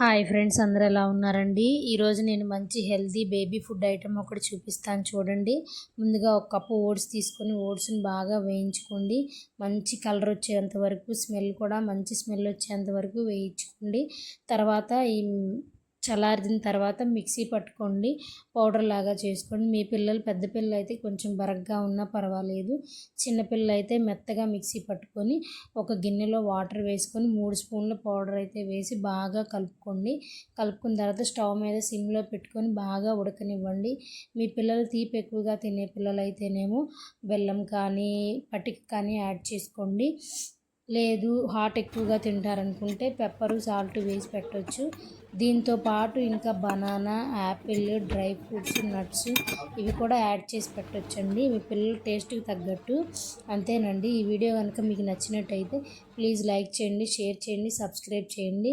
Hi friends అందరు ఎలా ఉన్నారండి? ఈరోజు నేను మంచి హెల్తీ బేబీ ఫుడ్ ఐటెం ఒకటి చూపిస్తాను చూడండి. ముందుగా ఒక కప్పు ఓట్స్ తీసుకొని ఓట్స్ని బాగా వేయించుకోండి. మంచి కలర్ వచ్చేంత వరకు స్మెల్ కూడా మంచి స్మెల్ వచ్చేంత వరకు వేయించుకోండి. తర్వాత ఈ చల్లారిన తర్వాత మిక్సీ పట్టుకోండి పౌడర్ లాగా చేసుకోండి. మీ పిల్లలు పెద్ద పిల్లలు అయితే కొంచెం బరగ్గా ఉన్నా పర్వాలేదు. చిన్నపిల్లలు అయితే మెత్తగా మిక్సీ పట్టుకొని ఒక గిన్నెలో వాటర్ వేసుకొని మూడు స్పూన్ల పౌడర్ అయితే వేసి బాగా కలుపుకోండి. కలుపుకున్న తర్వాత స్టవ్ మీద సిమ్లో పెట్టుకొని బాగా ఉడకనివ్వండి. మీ పిల్లలు తీపి ఎక్కువగా తినే పిల్లలు అయితేనేమో బెల్లం కానీ పటిక కానీ యాడ్ చేసుకోండి. లేదు హాట్ ఎక్కువగా తింటారనుకుంటే పెప్పరు సాల్ట్ వేసి పెట్టవచ్చు దీంతో పాటు ఇంకా banana apple dry fruits nuts ఇవి కూడా యాడ్ చేసి పెట్టొచ్చండి. మీ పిల్లల టేస్ట్కి తగ్గట్టు. అంతేనండి. ఈ వీడియో కనుక మీకు నచ్చినట్టయితే ప్లీజ్ లైక్ చేయండి షేర్ చేయండి సబ్స్క్రైబ్ చేయండి.